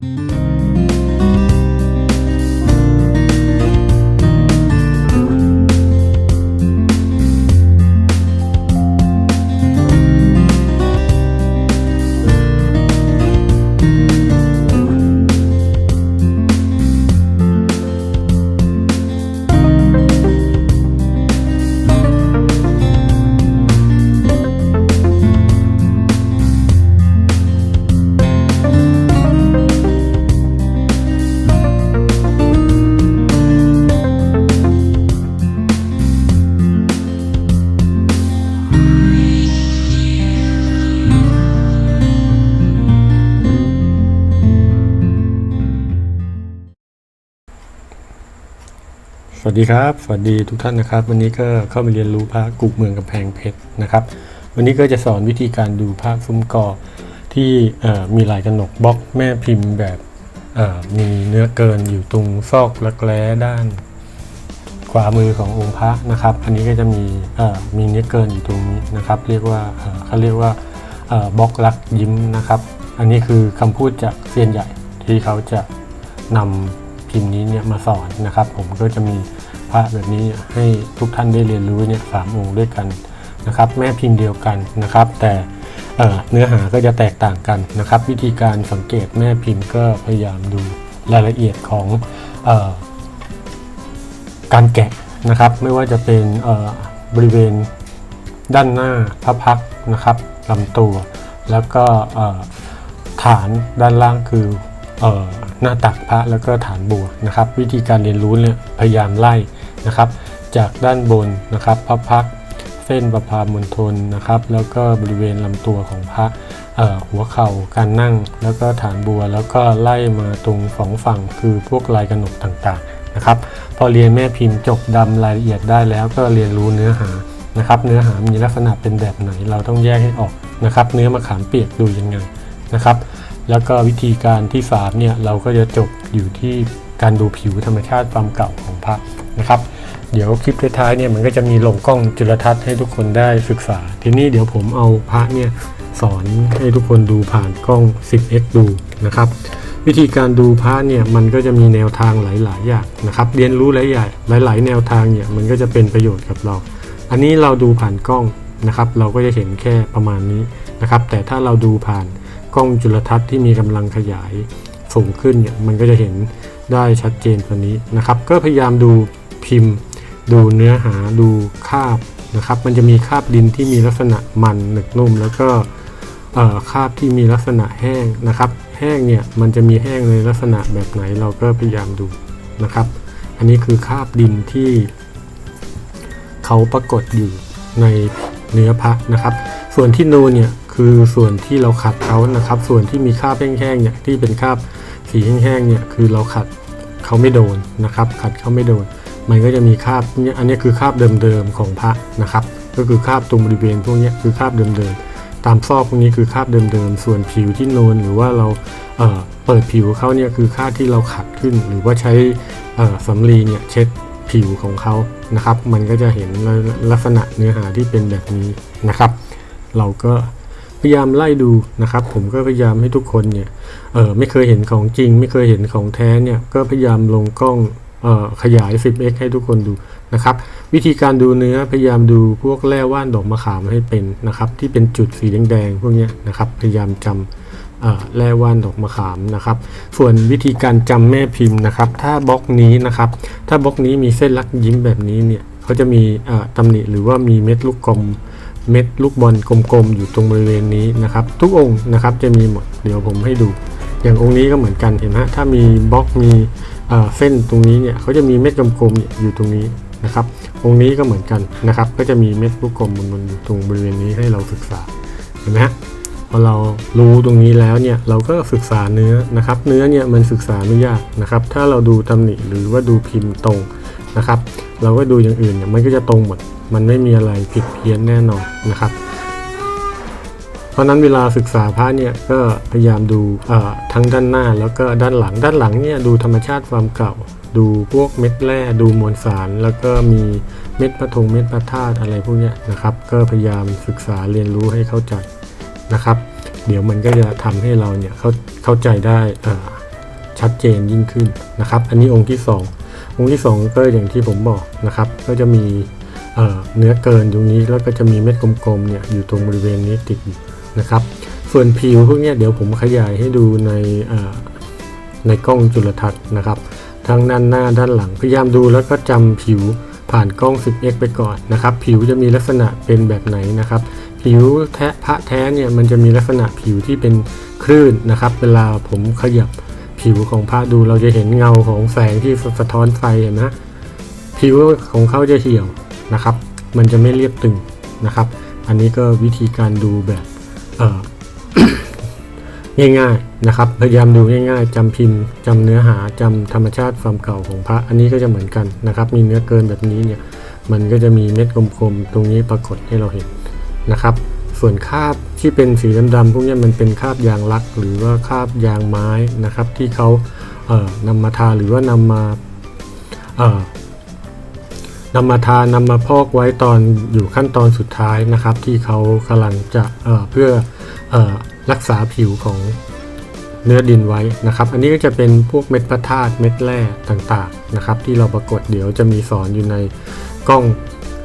ส วัสดีครับ สวัสดีทุกท่านนะครับ วันนี้ก็เข้ามาเรียนรู้พระกุกเมืองกำแพงเพชรนะครับ วันนี้ก็จะสอนวิธีการดูพระซุ้มกอที่มีลายกระหนกบล็อกแม่พิมพ์แบบมีเนื้อเกินอยู่ตรงซอกรักแร้ด้านขวามือขององค์พระนะครับ อันนี้ก็จะมีมีเนื้อเกินอยู่ตรงนี้นะครับ เรียกว่าเขาเรียกว่าบล็อกรักยิ้มนะครับ อันนี้คือคำพูดจากเซียนใหญ่ที่เขาจะนำพิมพ์นี้เนี่ยมาสอนนะครับ ผมก็จะมี พระแบบนี้ให้ทุกท่านได้เรียนรู้เนี่ยสามองค์ด้วยกันนะครับ แม่พิมพ์เดียวกันนะครับ แต่เเนื้อหาก็จะแตกต่างกันนะครับ วิธีการสังเกตแม่พิมพ์ก็พยายามดูรายละเอียดของออการแกะนะครับ ไม่ว่าจะเป็นบริเวณด้านหน้าพระพักนะครับลำตัว แล้วก็ฐานด้านล่างคืออหน้าตักพระแล้วก็ฐานบัวนะครับ วิธีการเรียนรู้เนี่ยพยายามไล่ นะครับ จากด้านบนนะครับพระพักเส้นประพามณฑลนะครับ แล้วก็บริเวณลำตัวของพระหัวเข่าการนั่ง แล้วก็ฐานบัว แล้วก็ไล่มาตรงสองฝั่งคือพวกลายกระหนกต่างๆนะครับ พอเรียนแม่พิมพ์จบดำรายละเอียดได้แล้วก็เรียนรู้เนื้อหานะครับ เนื้อหามีลักษณะเป็นแบบไหนเราต้องแยกให้ออกนะครับ เนื้อมะขามเปียกดูยังไงนะครับ แล้วก็วิธีการที่สามเนี่ยเราก็จะจบอยู่ที่ การดูผิวธรรมชาติความเก่าของพระนะครับ เดี๋ยวคลิปท้ายๆเนี่ยมันก็จะมีลงกล้องจุลทรรศน์ให้ทุกคนได้ศึกษา ทีนี้เดี๋ยวผมเอาพระเนี่ยสอนให้ทุกคนดูผ่านกล้อง 10x ดูนะครับ วิธีการดูพระเนี่ยมันก็จะมีแนวทางหลายๆอย่างนะครับ เรียนรู้หลายอย่างหลาย ๆ แนวทางเนี่ยมันก็จะเป็นประโยชน์กับเรา อันนี้เราดูผ่านกล้องนะครับเราก็จะเห็นแค่ประมาณนี้นะครับ แต่ถ้าเราดูผ่านกล้องจุลทรรศน์ที่มีกำลังขยายสูงขึ้นเนี่ยมันก็จะเห็น ได้ชัดเจนกว่านี้นะครับ ก็พยายามดูพิมพ์ ดูเนื้อหาดูคาบนะครับ มันจะมีคาบดินที่มีลักษณะมันหนึบนุ่ม แล้วก็คาบที่มีลักษณะแห้งนะครับ แห้งเนี่ยมันจะมีแห้งในลักษณะแบบไหนเราก็พยายามดูนะครับ อันนี้คือคาบดินที่เขาปรากฏอยู่ในเนื้อพระนะครับ ส่วนที่นูนเนี่ยคือส่วนที่เราขัดเขานะครับ ส่วนที่มีคาบแห้งๆเนี่ยที่เป็นคาบ สีแห้งๆเนี่ยคือเราขัดเขาไม่โดนนะครับ ขัดเขาไม่โดน มันก็จะมีคราบเนี่ยอันนี้คือคราบเดิมๆของพระนะครับ ก็คือคราบตรงบริเวณพวกนี้คือคราบเดิมๆตามซอกพวกนี้คือคราบเดิมๆส่วนผิวที่นูนหรือว่าเราเอ่อเปิดผิวเขาเนี่ยคือคราบที่เราขัดขึ้น หรือว่าใช้สำลีเนี่ยเช็ดผิวของเขานะครับ มันก็จะเห็นลักษณะเนื้อหาที่เป็นแบบนี้นะครับ เราก็ พยายามไล่ดูนะครับ ผมก็พยายามให้ทุกคนเนี่ยเออไม่เคยเห็นของจริง ไม่เคยเห็นของแท้เนี่ยก็พยายามลงกล้องเออขยาย 10x ให้ทุกคนดูนะครับ วิธีการดูเนื้อพยายามดูพวกแร่ว่านดอกมะขามให้เป็นนะครับ ที่เป็นจุดสีแดงๆพวกนี้นะครับ พยายามจำแร่ว่านดอกมะขามนะครับ ส่วนวิธีการจำแม่พิมพ์นะครับ ถ้าบล็อกนี้นะครับ ถ้าบล็อกนี้มีเส้นลักยิ้มแบบนี้เนี่ยเขาจะมีเอ่อตำหนิหรือว่ามีเม็ดลูกกลม เม็ดลูกบอลกลมๆ อยู่ตรงบริเวณนี้นะครับ ทุกองค์นะครับจะมีหมดเดี๋ยวผมให้ดู อย่างองค์นี้ก็เหมือนกันเห็นไหมถ้ามีบล็อกมีเส้นตรงนี้เนี่ยเขาจะมีเม็ดกลมๆอยู่ตรงนี้นะครับ องค์นี้ก็เหมือนกันนะครับ ก็จะมีเม็ดลูกกลมบนๆอยู่ตรงบริเวณนี้ให้เราศึกษาเห็นไหมฮะพอเรารู้ตรงนี้แล้วเนี่ยเราก็ศึกษาเนื้อนะครับ เนื้อเนี่ยมันศึกษาไม่ยากนะครับ ถ้าเราดูตำหนิหรือว่าดูพิมพ์ตรง นะครับ เราก็ดูอย่างอื่นเนี่ยมันก็จะตรงหมด มันไม่มีอะไรผิดเพี้ยนแน่นอนนะครับ เพราะนั้นเวลาศึกษาพระเนี่ยก็พยายามดูทั้งด้านหน้าแล้วก็ด้านหลัง ด้านหลังเนี่ยดูธรรมชาติความเก่า ดูพวกเม็ดแร่ดูมวลสาร แล้วก็มีเม็ดพระธงเม็ดพระธาตุอะไรพวกเนี้ยนะครับ ก็พยายามศึกษาเรียนรู้ให้เข้าใจนะครับ เดี๋ยวมันก็จะทำให้เราเนี่ยเข้าเข้าใจได้ชัดเจนยิ่งขึ้นนะครับ อันนี้องค์ที่ 2 องที่ 2 ก็อย่างที่ผมบอกนะครับ ก็จะมีเเนื้อเกินตรงนี้แล้วก็จะมีเม็ดกลมๆเนี่ยอยู่ตรงบริเวณนี้ติดนะครับ ส่วนผิวพวกนี้เดี๋ยวผมขยายให้ดูในในกล้องจุลทรรศน์นะครับ ทั้งด้านหน้าด้านหลังพยายามดูแล้วก็จำผิวผ่านกล้อง 10x ไปก่อนนะครับ ผิวจะมีลักษณะเป็นแบบไหนนะครับ ผิวแท้พระแท้เนี่ยมันจะมีลักษณะผิวที่เป็นคลื่นนะครับ เวลาผมขยับ ผิวของพระดูเราจะเห็นเงาของแสงที่สะท้อนไฟเห็นไหมผิวของเขาจะเหี่ยวนะครับ มันจะไม่เรียบตึงนะครับ อันนี้ก็วิธีการดูแบบเออง่ายๆนะครับพยายามดูง่ายๆจำพิมพ์จำเนื้อหาจำธรรมชาติความเก่าของพระ อันนี้ก็จะเหมือนกันนะครับ มีเนื้อเกินแบบนี้เนี่ยมันก็จะมีเม็ดกลมๆตรงนี้ปรากฏให้เราเห็นนะครับ ส่วนคาบที่เป็นสีดำๆพวกนี้มันเป็นคาบยางลัก หรือว่าคาบยางไม้นะครับ ที่เขาเอ่อนำมาทาหรือว่านำมาเนำมาทานำมาพอกไว้ตอนอยู่ขั้นตอนสุดท้ายนะครับ ที่เขากำลังจะเเพื่ออรักษาผิวของเนื้อดินไว้นะครับ อันนี้ก็จะเป็นพวกเม็ดพระธาตุเม็ดแร่ต่างๆนะครับ ที่เราปรากฏเดี๋ยวจะมีสอนอยู่ในกล้อง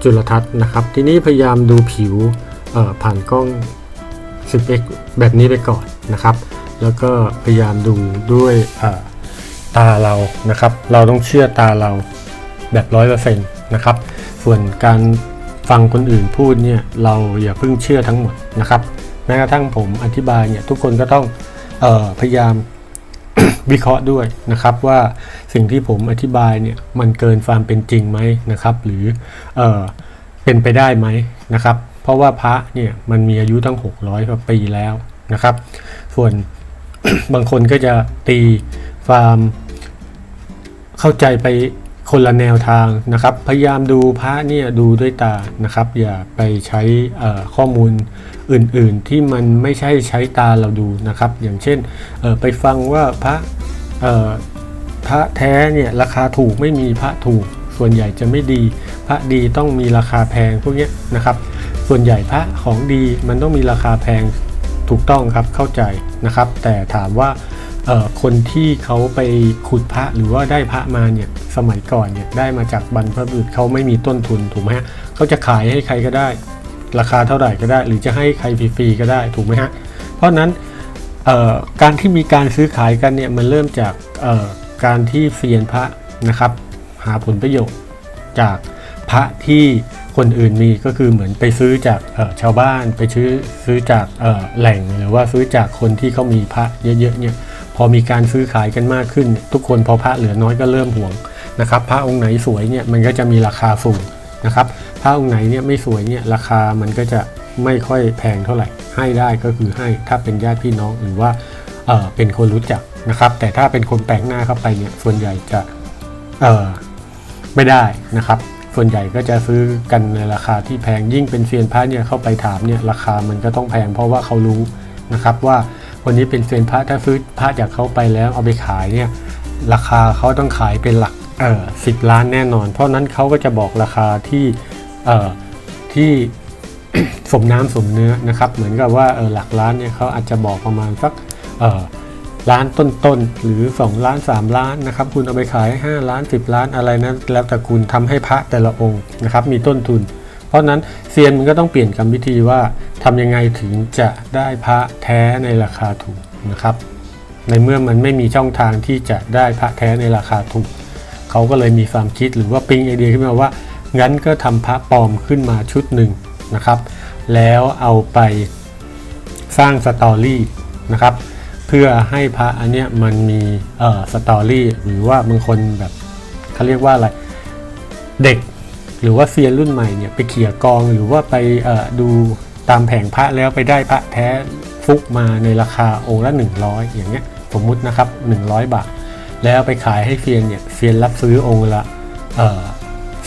จุลทรรศน์นะครับ ทีนี้พยายามดูผิว ผ่านกล้อง 10x แบบนี้ไปก่อนนะครับ แล้วก็พยายามดูด้วยตาเรานะครับ เราต้องเชื่อตาเราแบบร้อยเปอร์เซ็นต์นะครับ ส่วนการฟังคนอื่นพูดเนี่ยเราอย่าเพิ่งเชื่อทั้งหมดนะครับแม้กระทั่งผมอธิบายเนี่ยทุกคนก็ต้องออพยายามวิเคราะห์ด้วยนะครับว่าสิ่งที่ผมอธิบายเนี่ยมันเกินความเป็นจริงไหมนะครับ หรือเออเป็นไปได้ไหมนะครับ เพราะว่าพระเนี่ยมันมีอายุตั้ง 600กว่าปีแล้วนะครับ ส่วนบางคนก็จะตีความเข้าใจไปคนละแนวทางนะครับ พยายามดูพระเนี่ยดูด้วยตานะครับ อย่าไปใช้ข้อมูลอื่นๆ ที่มันไม่ใช่ใช้ตาเราดูนะครับ อย่างเช่นไปฟังว่าพระพระแท้เนี่ยราคาถูกไม่มีพระถูกส่วนใหญ่จะไม่ดี พระดีต้องมีราคาแพงพวกนี้นะครับ ส่วนใหญ่พระของดีมันต้องมีราคาแพงถูกต้องครับเข้าใจนะครับ แต่ถามว่าคนที่เขาไปขุดพระหรือว่าได้พระมาเนี่ยสมัยก่อนเนี่ยได้มาจากบรรพบุรุษเขาไม่มีต้นทุนถูกไหมฮะเขาจะขายให้ใครก็ได้ ราคาเท่าไหร่ก็ได้ หรือจะให้ใครฟรีๆก็ได้ถูกไหมฮะเพราะนั้นการที่มีการซื้อขายกันเนี่ยมันเริ่มจากการที่เซียนพระนะครับ หาผลประโยชน์จากพระที่ คนอื่นมีก็คือเหมือนไปซื้อจากชาวบ้านไปซื้อซื้อจากแหล่งหรือว่าซื้อจากคนที่เขามีพระเยอะๆเนี่ยพอมีการซื้อขายกันมากขึ้น ทุกคนพอพระเหลือน้อยก็เริ่มห่วงนะครับพระองค์ไหนสวยเนี่ยมันก็จะมีราคาสูงนะครับพระองค์ไหนเนี่ยไม่สวยเนี่ยราคามันก็จะไม่ค่อยแพงเท่าไหร่ ให้ได้ก็คือให้ถ้าเป็นญาติพี่น้องหรือว่าเออเป็นคนรู้จักนะครับ แต่ถ้าเป็นคนแปลกหน้าเข้าไปเนี่ยส่วนใหญ่จะเออไม่ได้นะครับ ส่วนใหญ่ก็จะซื้อกันในราคาที่แพงยิ่งเป็นเซียนพระเนี่ยเข้าไปถามเนี่ยราคามันก็ต้องแพงเพราะว่าเขารู้นะครับว่าคนนี้เป็นเซียนพระถ้าซื้อพระจากเขาไปแล้วเอาไปขายเนี่ยราคาเขาต้องขายเป็นหลักเอ่อสิบล้านแน่นอน เพราะนั้นเขาก็จะบอกราคาที่เอ่อที่สมน้ำสมเนื้อนะครับ เหมือนกับว่าเออหลักล้านเนี่ยเขาอาจจะบอกประมาณสักเอ่อ ล้านต้นๆหรือ 2 ล้าน 3 ล้านนะครับคุณเอาไปขาย 5 ล้าน 10 ล้านอะไรนะแล้วแต่คุณทำให้พระแต่ละองค์นะครับมีต้นทุน เพราะนั้นเซียนมันก็ต้องเปลี่ยนกรรมวิธีว่าทำยังไงถึงจะได้พระแท้ในราคาถูกนะครับในเมื่อมันไม่มีช่องทางที่จะได้พระแท้ในราคาถูก เขาก็เลยมีความคิดหรือว่าปิ๊งไอเดียขึ้นมาว่า งั้นก็ทำพระปลอมขึ้นมาชุดหนึ่งนะครับ แล้วเอาไปสร้างสตอรี่นะครับ พื่อให้พระอันเนี้ยมันมีเอ่อสตอรี่หรือว่าบางคนแบบเขาเรียกว่าอะไรเด็ก หรือว่าเซียนรุ่นใหม่เนี่ยไปเขี่ยกองหรือว่าไปเอ่อดูตามแผงพระแล้วไปได้พระแท้ฟุกมาในราคาองค์ละ 100 อย่างเงี้ยสมมุตินะครับ 100 บาท แล้วไปขายให้เซียนเนี่ยเซียนรับซื้อองค์ละเอ่อ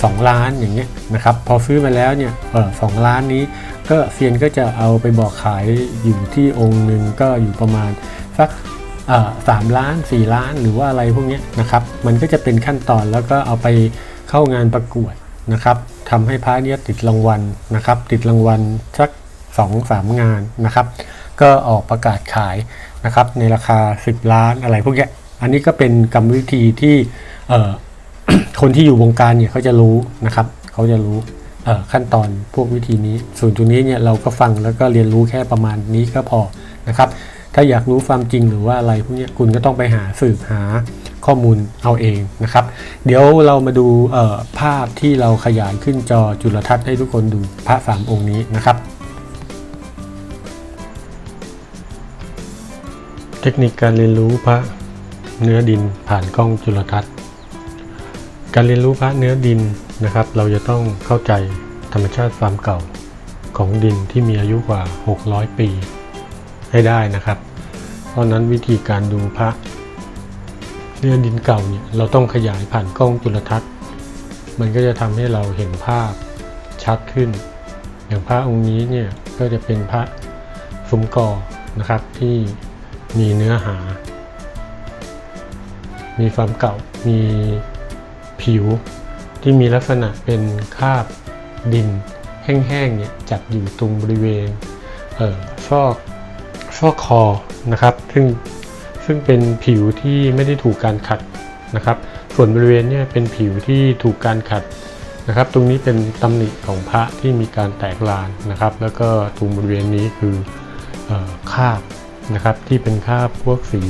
สองล้านอย่างเงี้ยนะครับพอซื้อมาแล้วเนี่ยเออสองล้านนี้ก็เซียนก็จะเอาไปบอกขายอยู่ที่องค์หนึ่งก็อยู่ประมาณ สักสามล้านสี่ล้านหรือว่าอะไรพวกนี้นะครับ มันก็จะเป็นขั้นตอนแล้วก็เอาไปเข้างานประกวดนะครับทำให้พระเนี่ยติดรางวัลนะครับ ติดรางวัลสักสองสามงานนะครับ ก็ออกประกาศขายนะครับในราคา 10 ล้านอะไรพวกนี้อันนี้ก็เป็นกรรมวิธีที่คนที่อยู่วงการเนี่ยเขาจะรู้นะครับเขาจะรู้ขั้นตอนพวกวิธีนี้ ส่วนตรงนี้เนี่ยเราก็ฟังแล้วก็เรียนรู้แค่ประมาณนี้ก็พอนะครับ ถ้าอยากรู้ความจริงหรือว่าอะไรพวกนี้คุณก็ต้องไปหาสืบหาข้อมูลเอาเองนะครับ เดี๋ยวเรามาดูภาพที่เราขยายขึ้นจอจุลทรรศน์ให้ทุกคนดูพระสามองค์นี้นะครับ เทคนิคการเรียนรู้พระเนื้อดินผ่านกล้องจุลทรรศน์ การเรียนรู้พระเนื้อดินนะครับ เราจะต้องเข้าใจธรรมชาติความเก่าของดินที่มีอายุกว่า 600 ปีให้ได้นะครับ ราะนั้นวิธีการดูพระเนื้อดินเก่าเนี่ยเราต้องขยายผ่านกล้องจุลทรรศน์ มันก็จะทำให้เราเห็นภาพชัดขึ้น อย่างพระองค์นี้เนี่ยก็จะเป็นพระซุ้มกอนะครับที่มีเนื้อหา มีความเก่ามีผิวที่มีลักษณะเป็นคราบดินแห้งๆเนี่ยจัดอยู่ตรงบริเวณเอ่อซอก ซอกคอนะครับ ซึ่งซึ่งเป็นผิวที่ไม่ได้ถูกการขัดนะครับ ส่วนบริเวณเนี่ยเป็นผิวที่ถูกการขัดนะครับ ตรงนี้เป็นตำหนิของพระที่มีการแตกลานนะครับ แล้วก็ตรงบริเวณนี้คืออคาบนะครับที่เป็นคาบพวกสี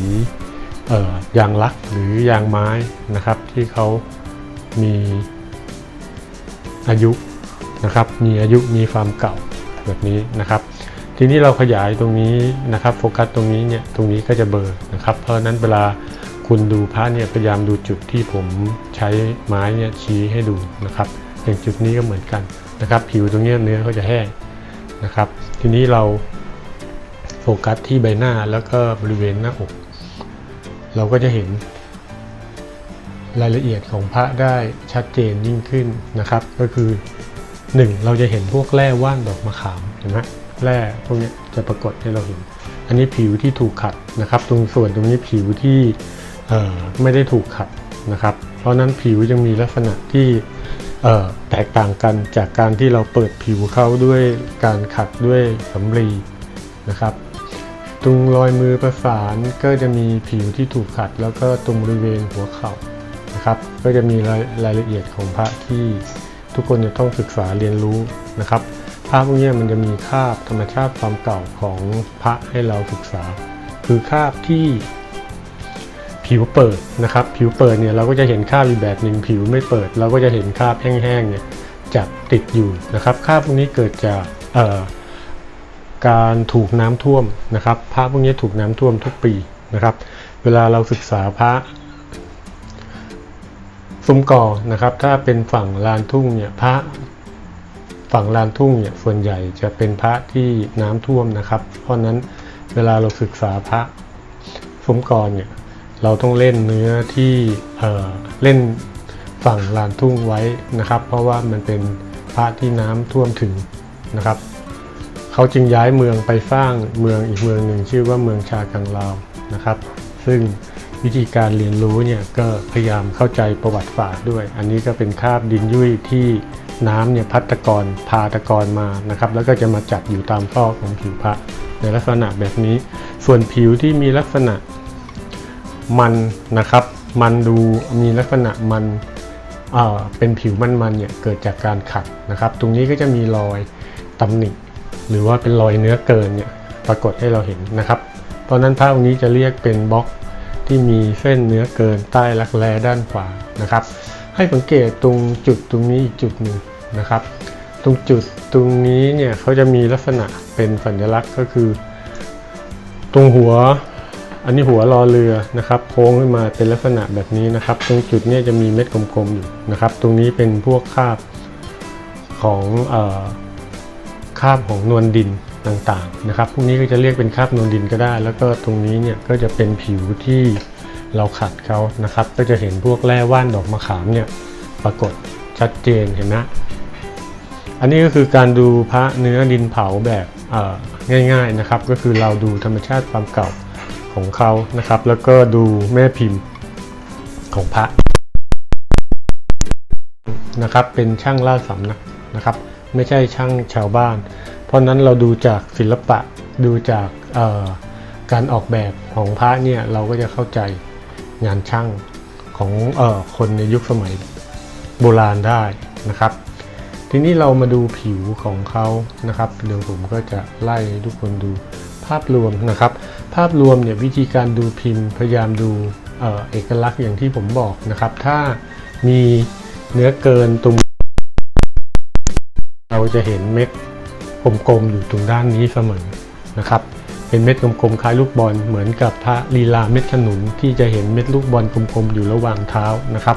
ยางลักหรือยางไม้นะครับ ที่เขามีอายุนะครับ มีอายุมีความเก่าแบบนี้นะครับ ทีนี้เราขยายตรงนี้นะครับโฟกัสตรงนี้เนี่ยตรงนี้ก็จะเบลอนะครับ เพราะนั้นเวลาคุณดูพระเนี่ยพยายามดูจุดที่ผมใช้ไม้เนี่ยชี้ให้ดูนะครับอย่างจุดนี้ก็เหมือนกันนะครับ ผิวตรงนี้เนื้อเขาจะแห้งนะครับ ทีนี้เราโฟกัสที่ใบหน้าแล้วก็บริเวณหน้าอก เราก็จะเห็นรายละเอียดของพระได้ชัดเจนยิ่งขึ้นนะครับ ก็คือ 1. เราจะเห็นพวกแร่ว่านดอกมะขามเห็นไหม แร่พวกนี้จะปรากฏให้เราเห็น อันนี้ผิวที่ถูกขัดนะครับ ตรงส่วนตรงนี้ผิวที่ไม่ได้ถูกขัดนะครับ เพราะนั้นผิวยังมีลักษณะที่แตกต่างกันจากการที่เราเปิดผิวเขาด้วยการขัดด้วยสำลีนะครับ ตรงรอยมือประสานก็จะมีผิวที่ถูกขัด แล้วก็ตรงบริเวณหัวเข่านะครับ ก็จะมีรายรายละเอียดของพระที่ทุกคนจะต้องศึกษาเรียนรู้นะครับ ภาพพวกนี้มันจะมีคาบธรรมชาติความเก่าของพระให้เราศึกษา คือคาบที่ผิวเปิดนะครับ ผิวเปิดเนี่ยเราก็จะเห็นคาบอีกแบบหนึ่งผิวไม่เปิด เราก็จะเห็นคาบแห้งๆเนี่ยจับติดอยู่นะครับคาบพวกนี้เกิดจากการถูกน้ำท่วมนะครับพระพวกนี้ถูกน้ำท่วมทุกปีนะครับ เวลาเราศึกษาพระซุ้มกอนะครับ ถ้าเป็นฝั่งลานทุ่งเนี่ยพระ ฝั่งลานทุ่งเนี่ยส่วนใหญ่จะเป็นพระที่น้ำท่วมนะครับ เพราะนั้นเวลาเราศึกษาพระซุ้มกอเนี่ยเราต้องเล่นเนื้อที่เออเล่นฝั่งลานทุ่งไว้นะครับ เพราะว่ามันเป็นพระที่น้ำท่วมถึงนะครับเขาจึงย้ายเมืองไปสร้างเมืองอีกเมืองหนึ่งชื่อว่าเมืองชากังลาวนะครับ ซึ่งวิธีการเรียนรู้เนี่ยก็พยายามเข้าใจประวัติศาสตร์ด้วย อันนี้ก็เป็นคาบดินยุ่ยที่ น้ำเนี่ยพัดตะกอนพาตะกอนมานะครับ แล้วก็จะมาจับอยู่ตามซอกของผิวพระในลักษณะแบบนี้ ส่วนผิวที่มีลักษณะมันนะครับ มันดูมีลักษณะมันเอ่อเป็นผิวมันๆเนี่ยเกิดจากการขัดนะครับ ตรงนี้ก็จะมีรอยตำหนิหรือว่าเป็นรอยเนื้อเกินเนี่ยปรากฏให้เราเห็นนะครับ เพราะนั้นพระองค์นี้จะเรียกเป็นบล็อกที่มีเส้นเนื้อเกินใต้รักแร้ด้านขวานะครับ ให้สังเกตตรงจุดตรงนี้อีกจุดหนึ่งนะครับ ตรงจุดตรงนี้เนี่ยเขาจะมีลักษณะเป็นสัญลักษณ์ก็คือ ตรงหัว อันนี้หัวรอเรือนะครับ โค้งขึ้นมาเป็นลักษณะแบบนี้นะครับ ตรงจุดนี้จะมีเม็ดกลมๆอยู่นะครับ ตรงนี้เป็นพวกคาบของเอ่อคาบของนวลดินต่างๆนะครับ พวกนี้ก็จะเรียกเป็นคาบนวลดินก็ได้ แล้วก็ตรงนี้เนี่ยก็จะเป็นผิวที่ เราขัดเขานะครับ ก็จะเห็นพวกแร่ว่านดอกมะขามเนี่ยปรากฏชัดเจนเห็นไหมอันนี้ก็คือการดูพระเนื้อดินเผาแบบง่ายๆนะครับ ก็คือเราดูธรรมชาติความเก่าของเขานะครับ แล้วก็ดูแม่พิมพ์ของพระนะครับ เป็นช่างล่าสำนักนะครับ ไม่ใช่ช่างชาวบ้าน เพราะนั้นเราดูจากศิลปะดูจากการออกแบบของพระเนี่ยเราก็จะเข้าใจ งานช่างของออคนในยุคสมัยโบราณได้นะครับ ทีนี้เรามาดูผิวของเขานะครับเดี๋ยวผมก็จะไล่ทุกคนดูภาพรวมนะครับ ภาพรวมเนี่ยวิธีการดูพิมพ์พยายามดูเออเอกลักษณ์อย่างที่ผมบอกนะครับ ถ้ามีเนื้อเกินตรงเราจะเห็นเม็ดกลมๆอยู่ตรงด้านนี้เสมอนะครับ เป็นเม็ดกลมๆคล้ายลูกบอลเหมือนกับพระลีลาเม็ดขนุนที่จะเห็นเม็ดลูกบอลกลมๆอยู่ระหว่างเท้านะครับ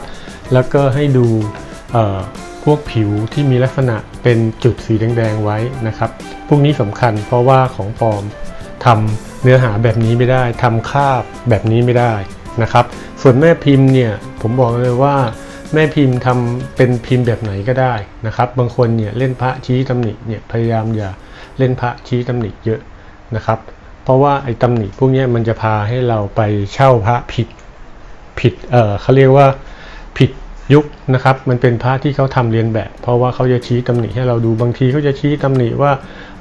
แล้วก็ให้ดูพวกผิวที่มีลักษณะเป็นจุดสีแดงๆไว้นะครับพวกนี้สำคัญเพราะว่าของปลอมทำเนื้อหาแบบนี้ไม่ได้ทำคาบแบบนี้ไม่ได้นะครับ ส่วนแม่พิมพ์เนี่ยผมบอกเลยว่าแม่พิมพ์ทำเป็นพิมพ์แบบไหนก็ได้นะครับ บางคนเนี่ยเล่นพระชี้ตำหนิเนี่ยพยายามอย่าเล่นพระชี้ตำหนิเยอะนะครับ ราะว่าไอ้ตำหนิพวกนี้มันจะพาให้เราไปเช่าพระผิดผิดเออเขาเรียกว่าผิดยุคนะครับ มันเป็นพระที่เขาทำเรียนแบบ เพราะว่าเขาจะชี้ตำหนิให้เราดูบางทีเขาจะชี้ตำหนิว่า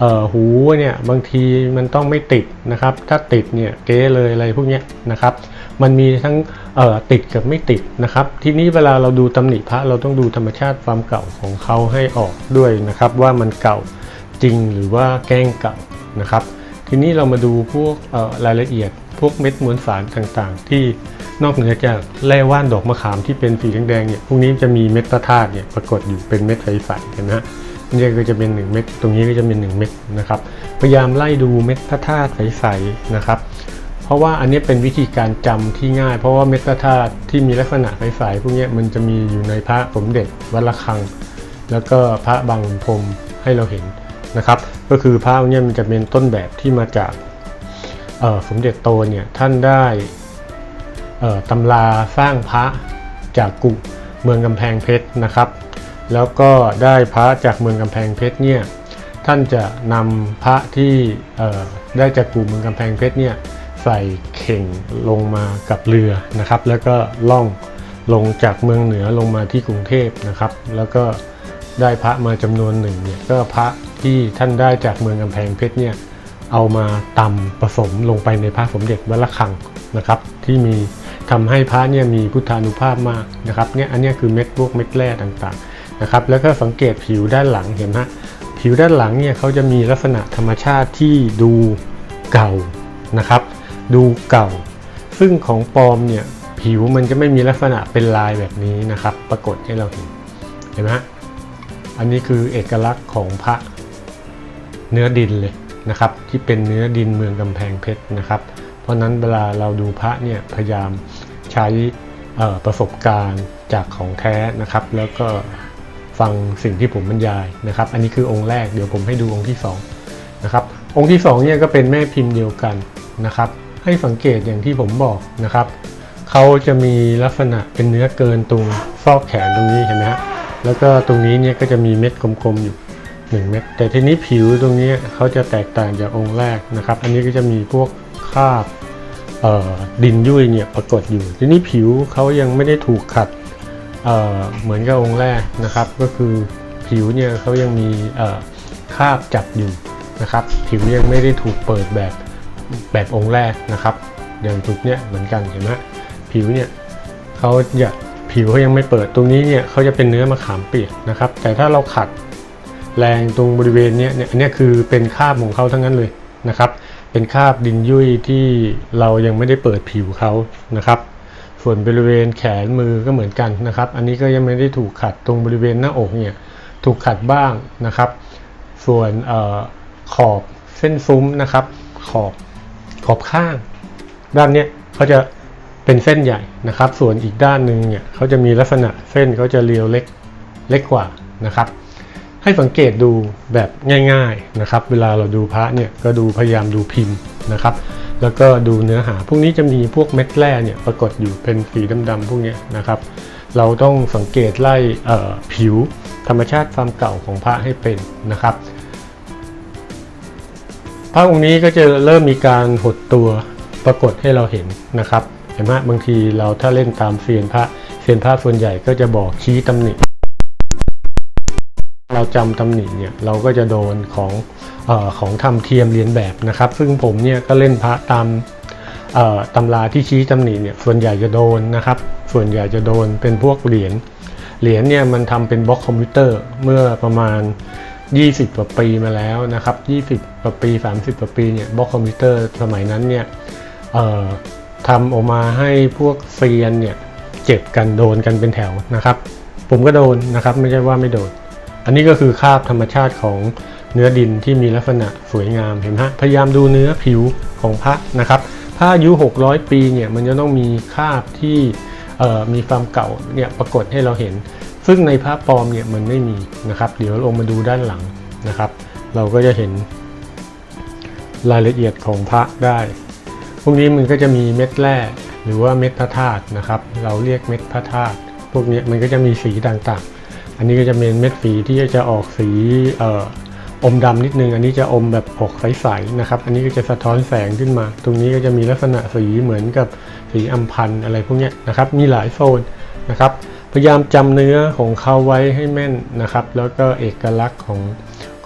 เออหูเนี่ยบางทีมันต้องไม่ติดนะครับ ถ้าติดเนี่ยเก๊เลยอะไรพวกนี้นะครับ มันมีทั้งเออติดกับไม่ติดนะครับ ทีนี้เวลาเราดูตำหนิพระเราต้องดูธรรมชาติความเก่าของเขาให้ออกด้วยนะครับ ว่ามันเก่าจริงหรือว่าแกล้งเก่านะครับ ทีนี้เรามาดูพวกรายละเอียด พวกเม็ดมวลสารต่างๆ ที่นอกเหนือจากแร่ว่านดอกมะขามที่เป็นสีแดงๆเนี่ยพวกนี้จะมีเม็ดพระธาตุเนี่ยปรากฏอยู่เป็นเม็ดใสๆเห็นไหมฮะนี่ก็จะเป็น 1 เม็ดตรงนี้ก็จะเป็น 1 เม็ดนะครับพยายามไล่ดูเม็ดพระธาตุใสๆนะครับเพราะว่าอันนี้เป็นวิธีการจำที่ง่าย เพราะว่าเมตตาธาตุที่มีลักษณะใสๆพวกนี้มันจะมีอยู่ในพระสมเด็จวัดระฆัง แล้วก็พระบางพรมให้เราเห็น นะครับ ก็คือพระเนี้ยมันจะเป็นต้นแบบที่มาจากสมเด็จโตเนี่ยท่านได้ตำราสร้างพระจากกุเมืองกำแพงเพชรนะครับ แล้วก็ได้พระจากเมืองกำแพงเพชรเนี่ยท่านจะนำพระที่ได้จากกุเมืองกำแพงเพชรเนี่ยใส่เข่งลงมากับเรือนะครับ แล้วก็ล่องลงจากเมืองเหนือลงมาที่กรุงเทพนะครับ แล้วก็ได้พระมาจำนวนหนึ่งเนี่ยก็พระ ที่ท่านได้จากเมืองกำแพงเพชรเนี่ยเอามาตำผสมลงไปในพระสมเด็จวัดระฆังนะครับ ที่มีทำให้พระเนี่ยมีพุทธานุภาพมากนะครับเนี่ยอันนี้คือเม็ดพวกเม็ดแร่ต่างๆนะครับ แล้วก็สังเกตผิวด้านหลังเห็นไหมผิวด้านหลังเนี่ยเขาจะมีลักษณะธรรมชาติที่ดูเก่านะครับ ดูเก่า ซึ่งของปลอมเนี่ยผิวมันจะไม่มีลักษณะเป็นลายแบบนี้นะครับ ปรากฏให้เราเห็นเห็นไหมอันนี้คือเอกลักษณ์ของพระ เนื้อดินเลยนะครับ ที่เป็นเนื้อดินเมืองกำแพงเพชรนะครับ เพราะนั้นเวลาเราดูพระเนี่ยพยายามใช้ประสบการณ์จากของแท้นะครับ แล้วก็ฟังสิ่งที่ผมบรรยายนะครับ อันนี้คือองค์แรกเดี๋ยวผมให้ดูองค์ที่สองนะครับองค์ที่สองเนี่ยก็เป็นแม่พิมพ์เดียวกันนะครับ ให้สังเกตอย่างที่ผมบอกนะครับเขาจะมีลักษณะเป็นเนื้อเกินตรงซอกแขนตรงนี้เห็นไหมฮะแล้วก็ตรงนี้เนี่ยก็จะมีเม็ดกลมๆอยู่ 1 เม็ดแต่ทีนี้ผิวตรงนี้เขาจะแตกต่างจากองค์แรกนะครับ อันนี้ก็จะมีพวกคราบดินยุ่ยเนี่ยปรากฏอยู่ ทีนี้ผิวเขายังไม่ได้ถูกขัดเเหมือนกับองค์แรกนะครับ ก็คือผิวเนี่ยเขายังมีคราบจับอยู่นะครับ ผิวยังไม่ได้ถูกเปิดแบบแบบองค์แรกนะครับอย่างจุดเนี้ยเหมือนกันเห็นไหมผิวเนี่ยเขาจะผิวเขายังไม่เปิดตรงนี้เนี่ยเขาจะเป็นเนื้อมะขามเปียกนะครับ แต่ถ้าเราขัด แรงตรงบริเวณนี้เนี่ยอันนี้คือเป็นคาบของเขาทั้งนั้นเลยนะครับ เป็นคาบดินยุ่ยที่เรายังไม่ได้เปิดผิวเขานะครับส่วนบริเวณแขนมือก็เหมือนกันนะครับ อันนี้ก็ยังไม่ได้ถูกขัดตรงบริเวณหน้าอกเนี่ยถูกขัดบ้างนะครับ ส่วนเออขอบเส้นซุ้มนะครับ ขอบขอบข้าง ด้านเนี้ยเขาจะเป็นเส้นใหญ่นะครับ ส่วนอีกด้านหนึ่งเนี่ยเขาจะมีลักษณะเส้นเขาจะเรียวเล็กเล็กกว่านะครับ ให้สังเกตดูแบบง่ายๆนะครับ เวลาเราดูพระเนี่ยก็ดูพยายามดูพิมพ์นะครับ แล้วก็ดูเนื้อหา พวกนี้จะมีพวกเม็ดแร่เนี่ยปรากฏอยู่เป็นสีดำๆพวกนี้นะครับ เราต้องสังเกตไล่ผิวธรรมชาติความเก่าของพระให้เป็นนะครับพระองค์นี้ก็จะเริ่มมีการหดตัวปรากฏให้เราเห็นนะครับ เห็นไหมบางทีเราถ้าเล่นตามเซียนพระเซียนพระส่วนใหญ่ก็จะบอกชี้ตำหนิ เราจำตำหนิเนี่ยเราก็จะโดนของอของทำเทียมเรียนแบบนะครับ ซึ่งผมเนี่ยก็เล่นพระตามตำราที่ชี้ตำหนิเนี่ยส่วนใหญ่จะโดนนะครับ ส่วนใหญ่จะโดนเป็นพวกเหรียญเหรียญเนี่ยมันทำเป็นบล็อกคอมพิวเตอร์เมื่อประมาณ 20กว่าปีมาแล้วนะครับ 20กว่าปี 30กว่าปีเนี่ยบล็อกคอมพิวเตอร์สมัยนั้นเนี่ยทำออกมาให้พวกเซียนเนี่ยเจ็บกันโดนกันเป็นแถวนะครับ ผมก็โดนนะครับไม่ใช่ว่าไม่โดน อันนี้ก็คือคราบธรรมชาติของเนื้อดินที่มีลักษณะสวยงามเห็นไหมฮะพยายามดูเนื้อผิวของพระนะครับถ้าอายุ 600 ปีเนี่ยมันจะต้องมีคราบที่มีความเก่าเนี่ยปรากฏให้เราเห็น ซึ่งในพระปลอมเนี่ยมันไม่มีนะครับ เดี๋ยวลงมาดูด้านหลังนะครับ เราก็จะเห็นรายละเอียดของพระได้ พวกนี้มันก็จะมีเม็ดแร่หรือว่าเม็ดพระธาตุนะครับ เราเรียกเม็ดพระธาตุพวกนี้มันก็จะมีสีต่างๆ อันนี้ก็จะเป็นเม็ดสีที่จะออกสีอมดำนิดนึง อันนี้จะอมแบบออกใสๆนะครับ อันนี้ก็จะสะท้อนแสงขึ้นมา ตรงนี้ก็จะมีลักษณะสีเหมือนกับสีอัมพันอะไรพวกนี้นะครับ มีหลายโซนนะครับ พยายามจำเนื้อของเขาไว้ให้แม่นนะครับ แล้วก็เอกลักษณ์ของ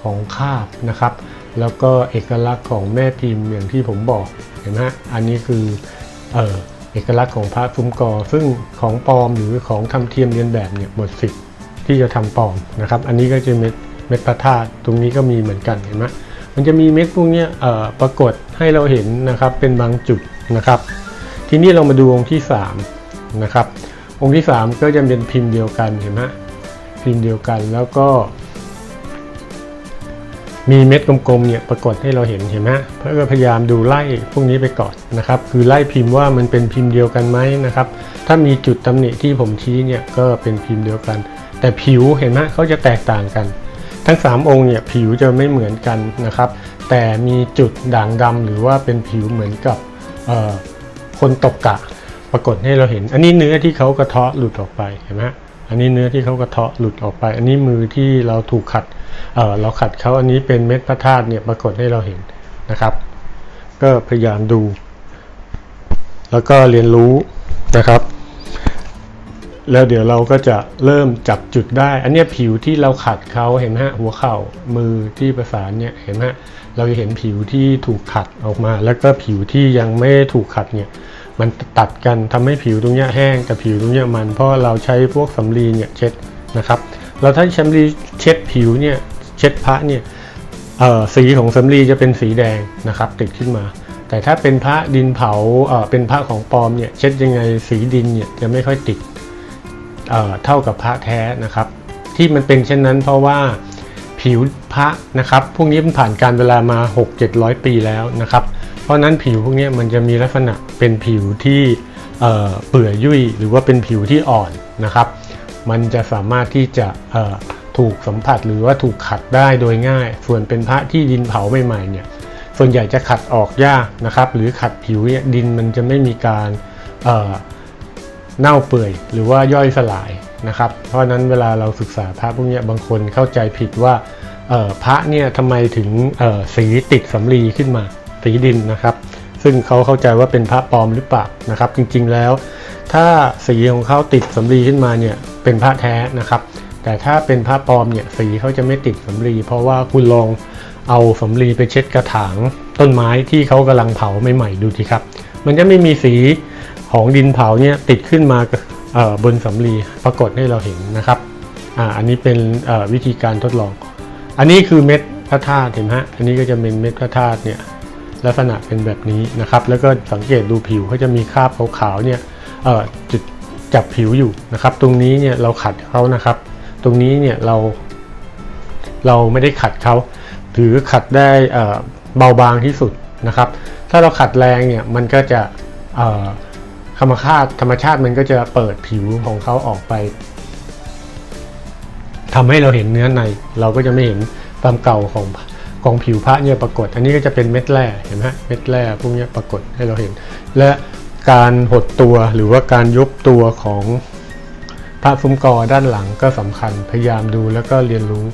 ของคาบนะครับ แล้วก็เอกลักษณ์ของแม่พิมพ์อย่างที่ผมบอกเห็นไหมฮะอันนี้คือเออเอกลักษณ์ของพระซุ้มกอ ซึ่งของปลอมหรือของทำเทียมเรียนแบบเนี่ยหมดสิทธิ์ ที่จะทำปลอมนะครับ อันนี้ก็จะเม็ดเม็ดพระธาตุตรงนี้ก็มีเหมือนกันเห็นไหมมันจะมีเม็ดพวกนี้ปรากฏให้เราเห็นนะครับเป็นบางจุดนะครับ ทีนี้เรามาดูองค์ที่3นะครับองค์ที่ 3 ก็จะเป็นพิมพ์เดียวกันเห็นไหมพิมพ์เดียวกันแล้วก็ มีเม็ดกลมๆเนี่ยปรากฏให้เราเห็นเห็นไหมเพื่อพยายามดูไล่พวกนี้ไปก่อนนะครับ คือไล่พิมพ์ว่ามันเป็นพิมพ์เดียวกันไหมนะครับ ถ้ามีจุดตำหนิที่ผมชี้เนี่ยก็เป็นพิมพ์เดียวกัน แต่ผิวเห็นไหมเขาจะแตกต่างกัน ทั้ง 3 องค์เนี่ยผิวจะไม่เหมือนกันนะครับ แต่มีจุดด่างดำหรือว่าเป็นผิวเหมือนกับคนตกกะปรากฏให้เราเห็น อันนี้เนื้อที่เขากระเทาะหลุดออกไปเห็นไหมอันนี้เนื้อที่เขากระเทาะหลุดออกไป อันนี้มือที่เราถูกขัดเเราขัดเขาอันนี้เป็นเม็ดพระธาตุเนี่ยปรากฏให้เราเห็นนะครับ ก็พยายามดู แล้วก็เรียนรู้นะครับ แล้วเดี๋ยวเราก็จะเริ่มจับจุดได้ อันนี้ผิวที่เราขัดเขาเห็นไหมฮะหัวเข่ามือที่ประสานเนี่ยเห็นไหมฮะเราจะเห็นผิวที่ถูกขัดออกมา แล้วก็ผิวที่ยังไม่ถูกขัดเนี่ยมันตัดกันทำให้ผิวตรงเนี้ยแห้งแต่ผิวตรงเนี้ยมัน เพราะเราใช้พวกสำลีเนี่ยเช็ดนะครับเราถ้าสำลีเช็ดผิวเนี่ยเช็ดพระเนี่ยเอ่อสีของสำลีจะเป็นสีแดงนะครับ ติดขึ้นมา แต่ถ้าเป็นพระดินเผาเอ่อเป็นพระของปลอมเนี่ยเช็ดยังไงสีดินเนี่ยจะไม่ค่อยติด เเท่ากับพระแท้นะครับ ที่มันเป็นเช่นนั้นเพราะว่าผิวพระนะครับ พวกนี้มันผ่านการเวลามา 6-700 ปีแล้วนะครับ เพราะนั้นผิวพวกนี้มันจะมีลักษณะเป็นผิวที่เเปื่อยยุ่ยหรือว่าเป็นผิวที่อ่อนนะครับ มันจะสามารถที่จะถูกสัมผัสหรือว่าถูกขัดได้โดยง่าย ส่วนเป็นพระที่ดินเผาใหม่ๆเนี่ย ส่วนใหญ่จะขัดออกยากนะครับ หรือขัดผิวเนี่ยดินมันจะไม่มีการ เน่าเปื่อยหรือว่าย่อยสลายนะครับ เพราะนั้นเวลาเราศึกษาพระพวกนี้บางคนเข้าใจผิดว่าพระเนี่ยทำไมถึงสีติดสำลีขึ้นมาสีดินนะครับ ซึ่งเขาเข้าใจว่าเป็นพระปลอมหรือเปล่านะครับ จริงๆแล้ว ถ้าสีของเขาติดสำลีขึ้นมาเนี่ยเป็นพระแท้นะครับ แต่ถ้าเป็นพระปลอมเนี่ยสีเขาจะไม่ติดสำลีเพราะว่าคุณลองเอาสำลีไปเช็ดกระถางต้นไม้ที่เขากำลังเผาใหม่ๆดูสิครับ มันจะไม่มีสี ของดินเผาเนี่ยติดขึ้นมาบนสำลีปรากฏให้เราเห็นนะครับออันนี้เป็นวิธีการทดลอง อันนี้คือเม็ดพระธาตุเห็นไหมฮะอันนี้ก็จะเป็นเม็ดพระธาตุเนี่ยลักษณะเป็นแบบนี้นะครับ แล้วก็สังเกตดูผิวเขาจะมีคราบขาวๆเนี่ยจุดจับผิวอยู่นะครับ ตรงนี้เนี่ยเราขัดเขานะครับ ตรงนี้เนี่ยเรา เราไม่ได้ขัดเขาถือขัดได้เบาบางที่สุดนะครับ ถ้าเราขัดแรงเนี่ยมันก็จะ ธรรมชาติธรรมชาติมันก็จะเปิดผิวของเขาออกไปทำให้เราเห็นเนื้อใน เราก็จะไม่เห็นความเก่าของของผิวพระเนี่ยปรากฏ อันนี้ก็จะเป็นเม็ดแร่เห็นไหมเม็ดแร่พวกนี้ปรากฏให้เราเห็น และการหดตัวหรือว่าการยุบตัวของพระซุ้มกอด้านหลังก็สำคัญพยายามดูแล้วก็เรียนรู้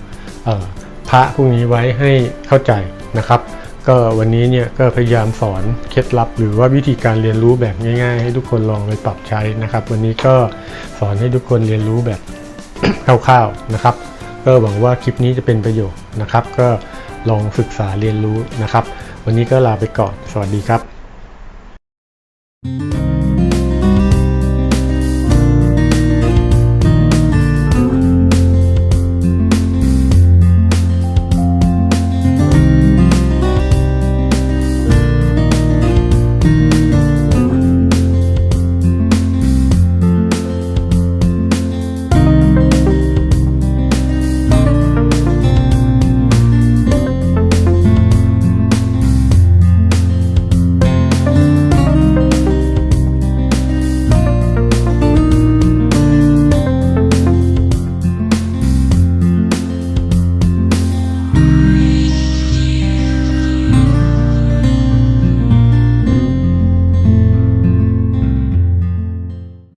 พระพวกนี้ไว้ให้เข้าใจนะครับ ก็วันนี้เนี่ยก็พยายามสอนเคล็ดลับ หรือว่าวิธีการเรียนรู้แบบง่าย ๆ ให้ทุกคนลองไปปรับใช้นะครับ วันนี้ก็สอนให้ทุกคนเรียนรู้แบบคร่าวๆนะครับ ก็หวังว่าคลิปนี้จะเป็นประโยชน์นะครับ ก็ลองศึกษาเรียนรู้นะครับ วันนี้ก็ลาไปก่อน สวัสดีครับ Thank